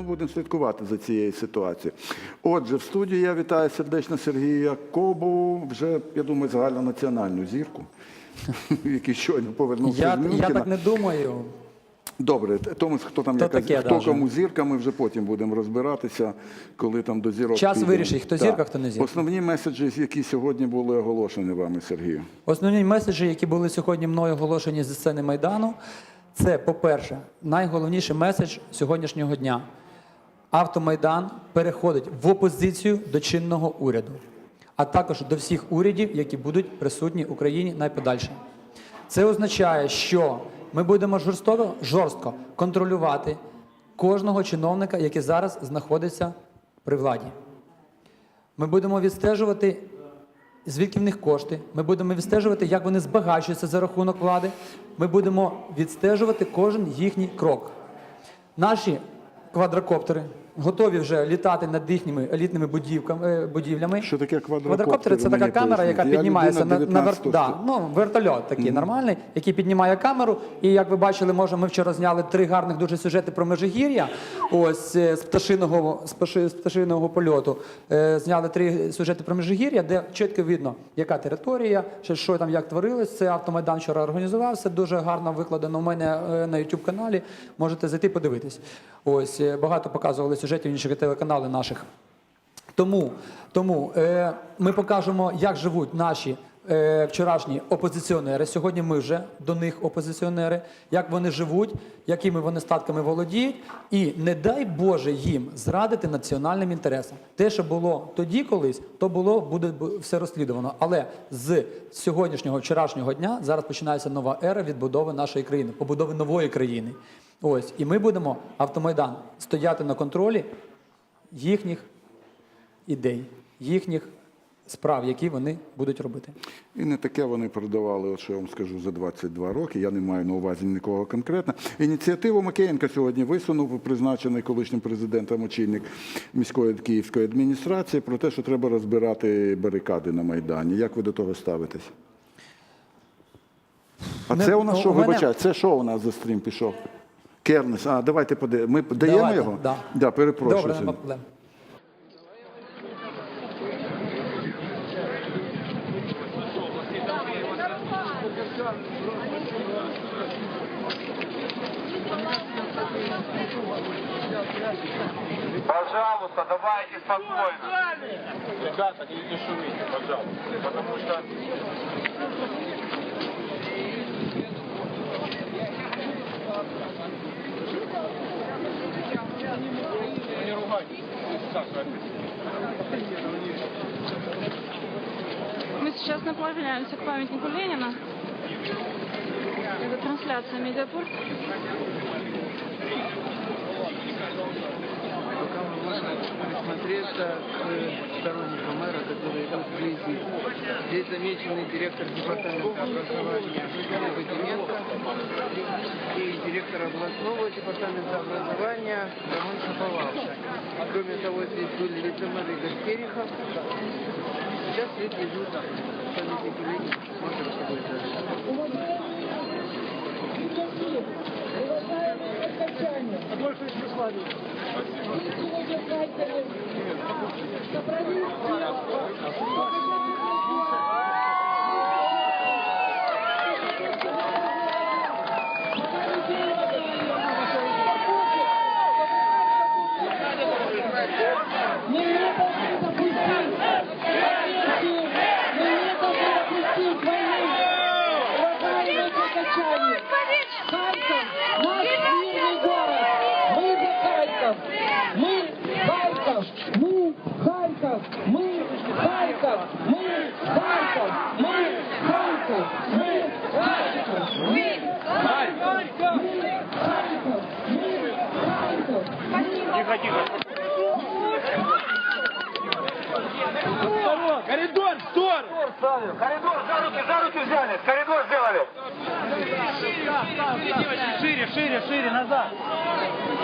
ну, будемо слідкувати за цією ситуацією. Отже, в студії я вітаю сердечно Сергія Кобу, вже, я думаю, загальнонаціональну зірку, який щойно повернувся Я, з я Мюнхена. так не думаю. Добре, тому хто там То таке хто кому зірка, ми вже потім будемо розбиратися, коли там до зірок. Час підемо. вирішить, хто Так. зірка, хто не зірка. Основні меседжі, які сьогодні були оголошені вами, Сергію. Основні меседжі, які були сьогодні мною оголошені зі сцени Майдану, це, по-перше, найголовніший меседж сьогоднішнього дня. Автомайдан переходить в опозицію до чинного уряду, а також до всіх урядів, які будуть присутні в Україні найподальше. Це означає, що ми будемо жорстоко, жорстко контролювати кожного чиновника, який зараз знаходиться при владі. Ми будемо відстежувати, звідки в них кошти. Ми будемо відстежувати, як вони збагачуються за рахунок влади. Ми будемо відстежувати кожен їхній крок. Наші квадрокоптери готові вже літати над їхніми елітними будівками, е, будівлями. Що таке квадрокоптер? Квадрокоптери це така камера, яка. Я піднімається на, на вер... да, ну, вертольот такий нормальний, який піднімає камеру. І як ви бачили, може, ми вчора зняли три гарних дуже сюжети про Межигір'я. Ось е, з пташиного, з пташи- з пташиного польоту. Е, Зняли три сюжети про Межигір'я, де чітко видно, яка територія, що там як творилось. Це автомайдан вчора організувався. Дуже гарно викладено у мене на youtube каналі. Можете зайти подивитись. Ось багато показували сюжетів інших телеканалів наших. Тому, тому е, ми покажемо, як живуть наші е, вчорашні опозиціонери. Сьогодні ми вже до них опозиціонери, як вони живуть, якими вони статками володіють, і не дай Боже їм зрадити національним інтересам. Те, що було тоді колись, то було буде все розслідувано. Але з сьогоднішнього вчорашнього дня зараз починається нова ера відбудови нашої країни, побудови нової країни. Ось і ми будемо автомайдан стояти на контролі їхніх ідей, їхніх справ, які вони будуть робити. І не таке вони продавали, от що я вам скажу, за 22 роки. Я не маю на увазі нікого конкретно. Ініціативу Макеєнка сьогодні висунув призначений колишнім президентом очільник міської київської адміністрації про те, що треба розбирати барикади на Майдані. Як ви до того ставитесь? А Не- це у нас ну, що, мене- це що у нас за стрім пішов? Кернес. А, давайте подивимося. Ми даємо Давайте, його? Да. Да, перепрошую. Добре, нема проблем. Пожалуйста, давайте спокойно. Ребята, не, не шумите, пожалуйста. Потому что... Мы сейчас направляемся к памятнику Ленина. Это трансляция Медиапорт. пока мы можем присмотреться к сторонникам мэра, которые идут вблизи. Здесь замеченный директор департамента образования Новодименко и директор областного департамента образования Роман Шаповалов. Кроме того, здесь были лицемеры Игорь Терехов. Сейчас лет лежу там. Политики Ленин. Смотрим, что будет дальше. Больше из Югославии. Спасибо. Харьков. Мы Харьков. Мы Харьков. Мы Харьков. Мы Харьков. Мы Харьков. Мы Харьков. Мы Харьков. Тихо, тихо. Коридор, в сторону! Коридор, за руки, за руки взяли, коридор сделали. Шире, шире, шире, назад.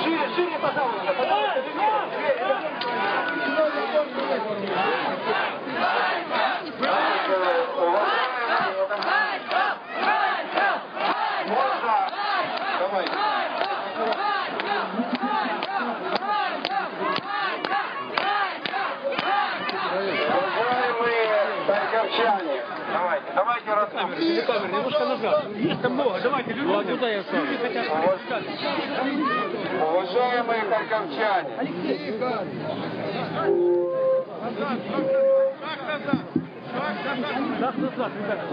Шире, шире, пожалуйста. пожалуйста. Давайте расставим. Камер, немножко назад. Есть там много. Давайте, люди. Вот туда я встану. Уважаемые харьковчане,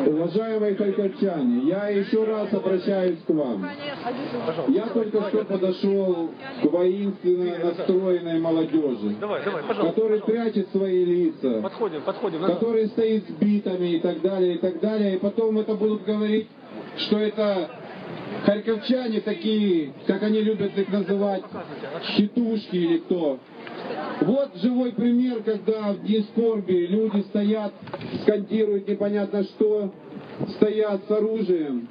Уважаемые харьковчане, я еще раз обращаюсь к вам. Я только что подошел к воинственно настроенной молодежи, которая прячет свои лица, которые стоит с битами и так далее, и так далее. И потом это будут говорить, что это харьковчане такие, как они любят их называть, щитушки или кто. Вот живой пример, когда в дни скорби люди стоят, скандируют непонятно что, стоят с оружием,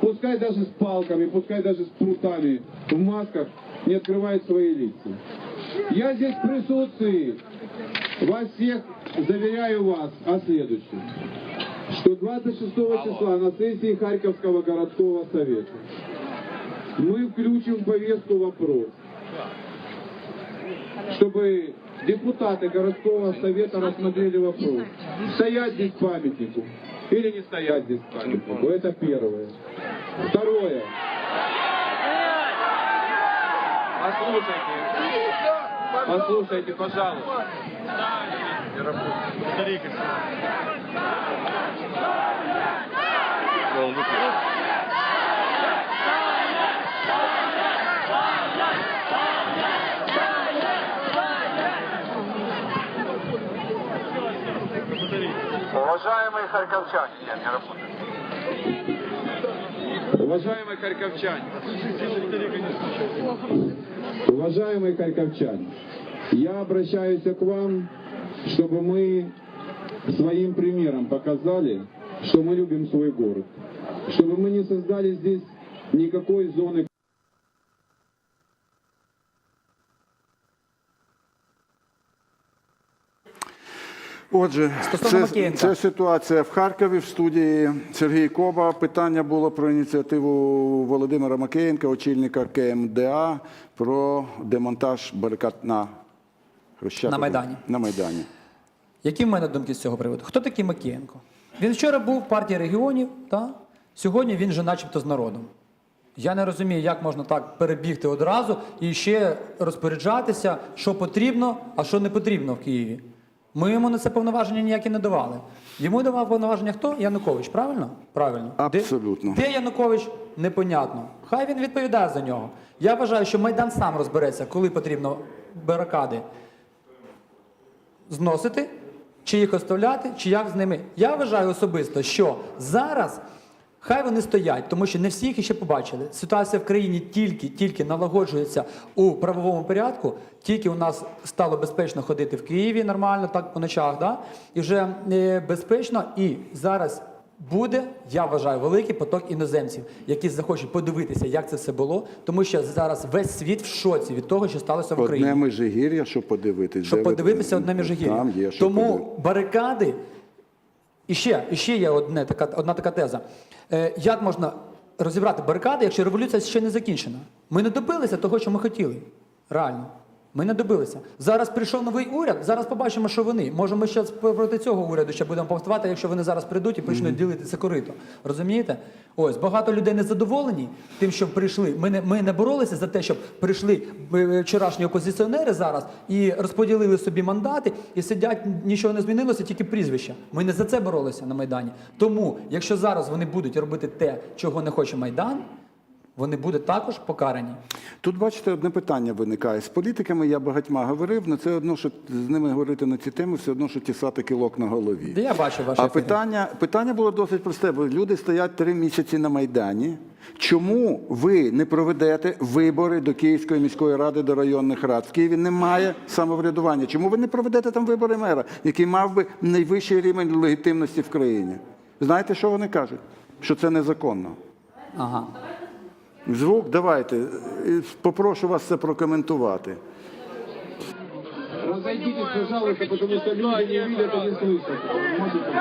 пускай даже с палками, пускай даже с прутами, в масках, не открывают свои лица. Я здесь в присутствии. Вас всех заверяю вас о следующем, что 26 числа на сессии Харьковского городского совета мы включим в повестку вопрос, чтобы депутаты городского совета рассмотрели вопрос, стоять здесь памятнику или не стоять здесь памятнику. Это первое. Второе. Послушайте, послушайте, пожалуйста. Уважаемые харьковчане, нет, не работает. Уважаемые харьковчане, уважаемые харьковчане, я обращаюсь к вам, чтобы мы своим примером показали, что мы любим свой город, чтобы мы не создали здесь никакой зоны Отже, Стосовно це, Макієнка. це ситуація в Харкові в студії Сергій Коба. Питання було про ініціативу Володимира Макеєнка, очільника КМДА, про демонтаж барикад на Хрещатику. На Майдані. На Майдані. Які в мене думки з цього приводу? Хто такий Макієнко? Він вчора був в партії регіонів, та? сьогодні він же начебто з народом. Я не розумію, як можна так перебігти одразу і ще розпоряджатися, що потрібно, а що не потрібно в Києві. Ми йому на це повноваження ніякі не давали. Йому давав повноваження хто? Янукович, правильно? Правильно. Абсолютно. Де, де Янукович? Непонятно. Хай він відповідає за нього. Я вважаю, що Майдан сам розбереться, коли потрібно барикади зносити, чи їх оставляти, чи як з ними. Я вважаю особисто, що зараз хай вони стоять, тому що не всі їх ще побачили. Ситуація в країні тільки, тільки налагоджується у правовому порядку, тільки у нас стало безпечно ходити в Києві нормально, так по ночах, да? і вже е, безпечно, і зараз. Буде, я вважаю, великий поток іноземців, які захочуть подивитися, як це все було, тому що зараз весь світ в шоці від того, що сталося в Україні Одне межигір'я, щоб подивитись. щоб подивитися одне що Тому подивитись. барикади. І ще, і ще є одне, така, одна така теза. Е, як можна розібрати барикади, якщо революція ще не закінчена? Ми не добилися того, що ми хотіли. Реально. Ми не добилися. Зараз прийшов новий уряд, зараз побачимо, що вони. Може, ми ще проти цього уряду ще будемо повставати, якщо вони зараз прийдуть і почнуть ділити це корито. Розумієте? Ось багато людей незадоволені тим, що прийшли. Ми не, ми не боролися за те, щоб прийшли е, вчорашні опозиціонери зараз і розподілили собі мандати і сидять, нічого не змінилося, тільки прізвища. Ми не за це боролися на Майдані. Тому, якщо зараз вони будуть робити те, чого не хоче Майдан, вони будуть також покарані. Тут, бачите, одне питання виникає. З політиками я багатьма говорив, але це одно, що з ними говорити на ці теми, все одно, що тісати кілок на голові. Де я бачу ваші А питання, питання було досить просте, бо люди стоять три місяці на Майдані. Чому ви не проведете вибори до Київської міської ради, до районних рад? В Києві немає самоврядування. Чому ви не проведете там вибори мера, який мав би найвищий рівень легітимності в країні? Знаєте, що вони кажуть? Що це незаконно. Ага. Звук, давайте. Попрошу вас це прокоментувати. Разойдитесь, пожалуйста, потому что люди не видят и не слышат. Можете?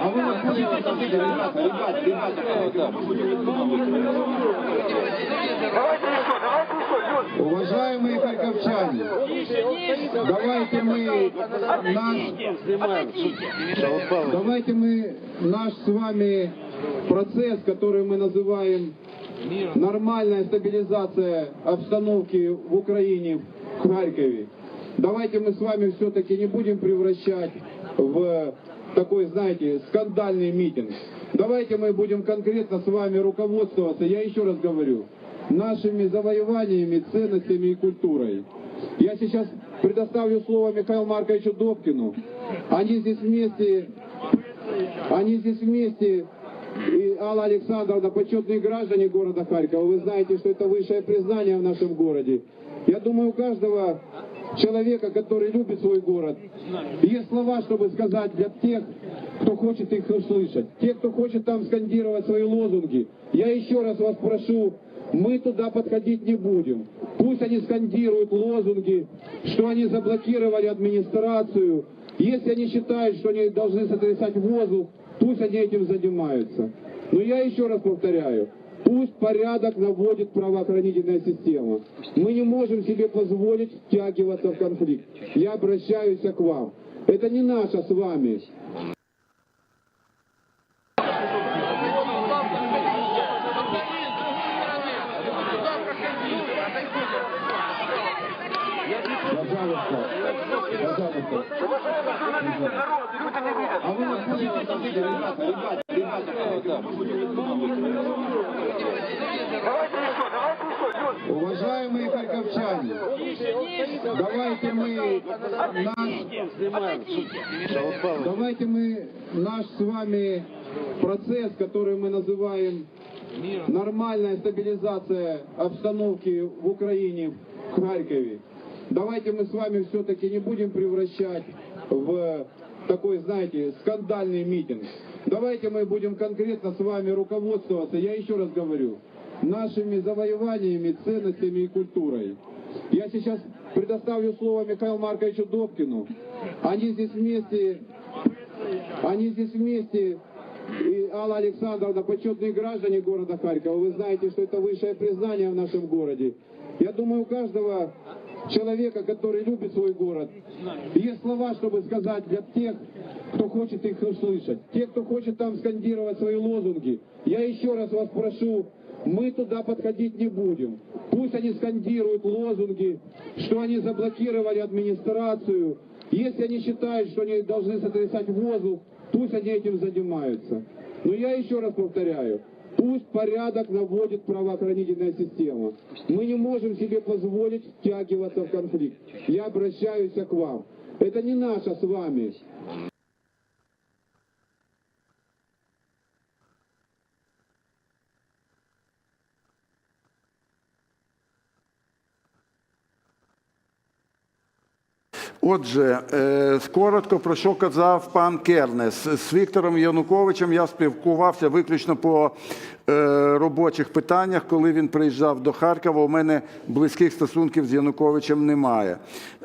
А вы нас будете слушать, ребята, ребята, ребята. Уважаемые харьковчане, давайте мы наш, давайте мы наш с вами процесс, который мы называем нормальная стабилизация обстановки в Украине, в Харькове. Давайте мы с вами все-таки не будем превращать в такой, знаете, скандальный митинг. Давайте мы будем конкретно с вами руководствоваться, я еще раз говорю, нашими завоеваниями, ценностями и культурой. Я сейчас предоставлю слово Михаилу Марковичу Добкину. Они здесь вместе, они здесь вместе и Алла Александровна, почетные граждане города Харькова, вы знаете, что это высшее признание в нашем городе. Я думаю, у каждого человека, который любит свой город, есть слова, чтобы сказать для тех, кто хочет их услышать. Те, кто хочет там скандировать свои лозунги. Я еще раз вас прошу, мы туда подходить не будем. Пусть они скандируют лозунги, что они заблокировали администрацию. Если они считают, что они должны сотрясать воздух, пусть они этим занимаются. Но я еще раз повторяю, пусть порядок наводит правоохранительная система. Мы не можем себе позволить втягиваться в конфликт. Я обращаюсь к вам. Это не наша с вами Пожалуйста. Пожалуйста. А вы нас будете слушать, ребята, ребята, Уважаемые харьковчане, давайте мы наш, давайте мы наш с вами процесс, который мы называем нормальная стабилизация обстановки в Украине, в Харькове. Давайте мы с вами все-таки не будем превращать в такой, знаете, скандальный митинг. Давайте мы будем конкретно с вами руководствоваться, я еще раз говорю, нашими завоеваниями, ценностями и культурой. Я сейчас предоставлю слово Михаилу Марковичу Добкину. Они здесь вместе, они здесь вместе и Алла Александровна, почетные граждане города Харькова, вы знаете, что это высшее признание в нашем городе. Я думаю, у каждого человека, который любит свой город, есть слова, чтобы сказать для тех, кто хочет их услышать. Те, кто хочет там скандировать свои лозунги. Я еще раз вас прошу, мы туда подходить не будем. Пусть они скандируют лозунги, что они заблокировали администрацию. Если они считают, что они должны сотрясать воздух, пусть они этим занимаются. Но я еще раз повторяю, пусть порядок наводит правоохранительная система. Мы не можем себе позволить втягиваться в конфликт. Я обращаюсь к вам. Это не наша с вами. Отже, е, коротко про що казав пан Кернес. З Віктором Януковичем я спілкувався виключно по робочих питаннях. Коли він приїжджав до Харкова, у мене близьких стосунків з Януковичем немає.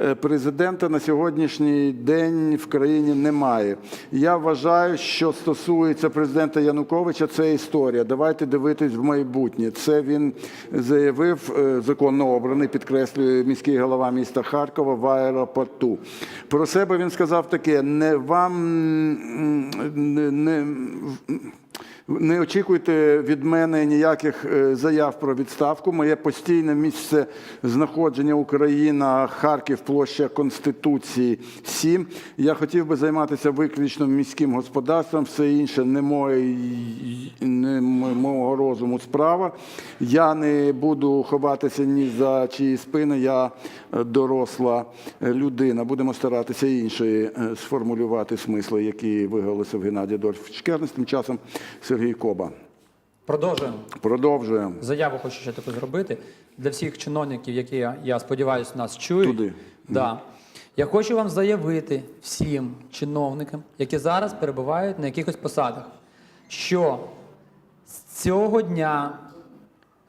Е, Президента на сьогоднішній день в країні немає. Я вважаю, що стосується президента Януковича, це історія. Давайте дивитись в майбутнє. Це він заявив е, законно обраний, підкреслює міський голова міста Харкова в аеропорту. Про себе він сказав таке: не вам не, не, очікуйте від мене ніяких е, заяв про відставку. Моє постійне місце знаходження Україна, Харків, площа Конституції 7. Я хотів би займатися виключно міським господарством, все інше не, мої, не мого розуму справа. Я не буду ховатися ні за чиї спини. Я е, доросла е, людина. Будемо старатися інші сформулювати смисли, які виголосив Геннадій Адольфович Кернес. Тим часом Сергій Коба. Продовжуємо. Продовжуємо. Заяву хочу ще таку зробити для всіх чиновників, які я, я сподіваюся, нас чують. Туди. Да. Я хочу вам заявити всім чиновникам, які зараз перебувають на якихось посадах, що з цього дня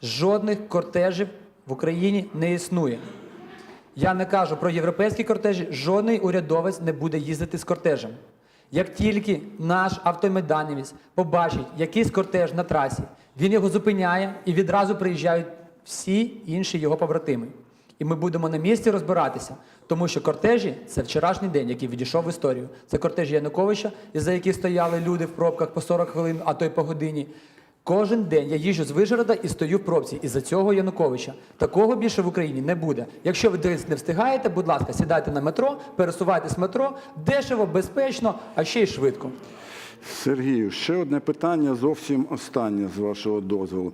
жодних кортежів в Україні не існує. Я не кажу про європейські кортежі, жодний урядовець не буде їздити з кортежем. Як тільки наш автомайданівець побачить якийсь кортеж на трасі, він його зупиняє і відразу приїжджають всі інші його побратими. І ми будемо на місці розбиратися, тому що кортежі це вчорашній день, який відійшов в історію. Це кортежі Януковича, із-за які стояли люди в пробках по 40 хвилин, а то й по годині. Кожен день я їжджу з Вижгорода і стою в пробці із-за цього Януковича. Такого більше в Україні не буде. Якщо ви десь не встигаєте, будь ласка, сідайте на метро, пересувайтесь метро, дешево, безпечно, а ще й швидко. Сергію, ще одне питання, зовсім останнє з вашого дозволу.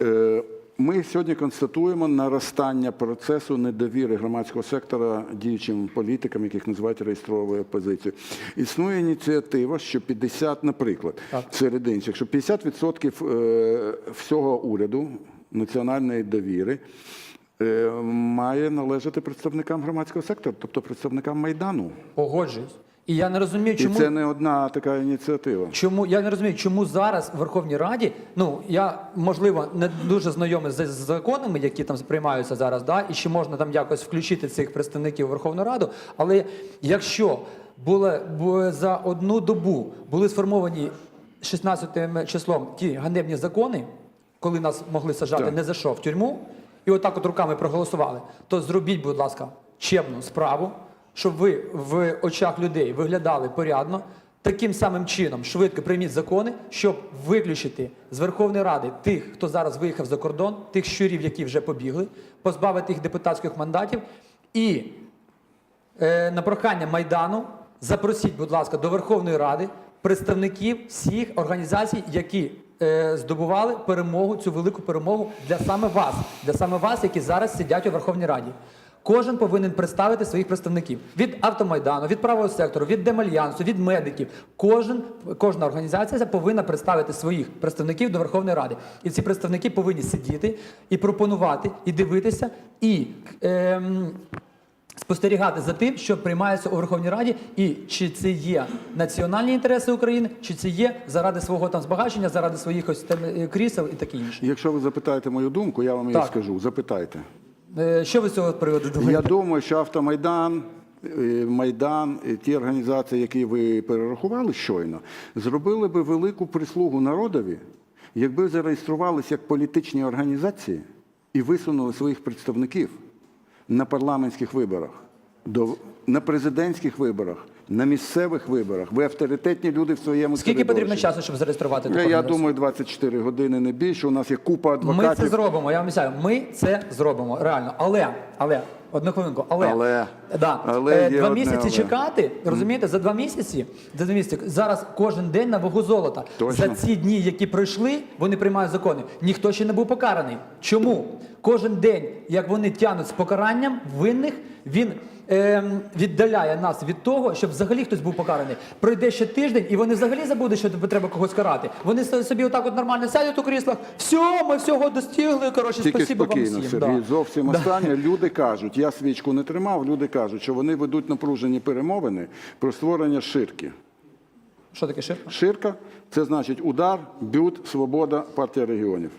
Е, Ми сьогодні констатуємо наростання процесу недовіри громадського сектора діючим політикам, яких називають реєстровою опозицією. Існує ініціатива, що 50, наприклад, серед інших, що 50% е, всього уряду національної довіри е, має належати представникам громадського сектору, тобто представникам Майдану. Погоджуюсь. І я не розумію, І чому. це не одна така ініціатива. Чому я не розумію, чому зараз в Верховній Раді, ну я можливо не дуже знайомий з, законами, які там приймаються зараз, да, і чи можна там якось включити цих представників Верховну Раду. Але якщо було, бу- за одну добу були сформовані 16 числом ті ганебні закони, коли нас могли сажати Так. не за що в тюрму, і отак от руками проголосували, то зробіть, будь ласка, чемну справу, щоб ви в очах людей виглядали порядно. Таким самим чином швидко прийміть закони, щоб виключити з Верховної Ради тих, хто зараз виїхав за кордон, тих щурів, які вже побігли, позбавити їх депутатських мандатів. І е, на прохання Майдану запросіть, будь ласка, до Верховної Ради представників всіх організацій, які е, здобували перемогу, цю велику перемогу для саме вас, для саме вас, які зараз сидять у Верховній Раді. Кожен повинен представити своїх представників від автомайдану, від правого сектору, від демальянсу, від медиків. Кожен, кожна організація повинна представити своїх представників до Верховної Ради. І ці представники повинні сидіти і пропонувати, і дивитися, і ем, спостерігати за тим, що приймається у Верховній Раді, і чи це є національні інтереси України, чи це є заради свого там збагачення, заради своїх ось там е, крісел і таке інше. Якщо ви запитаєте мою думку, я вам її Так. скажу. Запитайте. Е, Що ви з цього приводу думаєте? Я думаю, що автомайдан. е, Майдан, ті організації, які ви перерахували щойно, зробили би велику прислугу народові, якби зареєструвалися як політичні організації і висунули своїх представників на парламентських виборах, на президентських виборах, на місцевих виборах. Ви авторитетні люди в своєму Скільки потрібно часу, щоб зареєструвати таку я організацію? думаю, 24 години не більше. У нас є купа Ми це зробимо, я вам обіцяю. Ми це зробимо, реально. Але, але, одну хвилинку, але, Але. Да. Але Е, є два одне місяці але. чекати, розумієте, за два місяці, за два місяці, зараз кожен день на вагу золота. Точно. За ці дні, які пройшли, вони приймають закони. Ніхто ще не був покараний. Чому? Кожен день, як вони тянуть з покаранням винних, він ем, віддаляє нас від того, щоб взагалі хтось був покараний. Пройде ще тиждень, і вони взагалі забудуть, що треба когось карати. Вони собі отак от нормально сядуть у кріслах. Все, ми всього достигли. Коротше, Тільки спасибо спокійно, вам всім. Сергій. Да. Зовсім останнє. Люди кажуть, я свічку не тримав, люди кажуть, що вони ведуть напружені перемовини про створення ширки. Що таке ширка? Ширка це значить удар, бют, свобода, партія регіонів.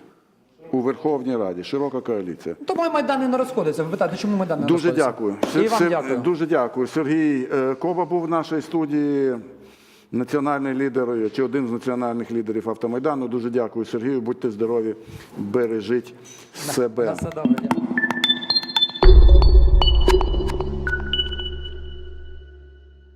У Верховній Раді, широка коаліція. Тому і Майдан не розходиться. Ви питаєте, чому Майдан не Дуже розходиться? дякую. І Сер- вам Сер- дякую. Дуже дякую. Сергій е, Коба був в нашій студії. Національний лідер чи один з національних лідерів автомайдану. Дуже дякую, Сергію. Будьте здорові, бережіть себе. На все добре. дякую.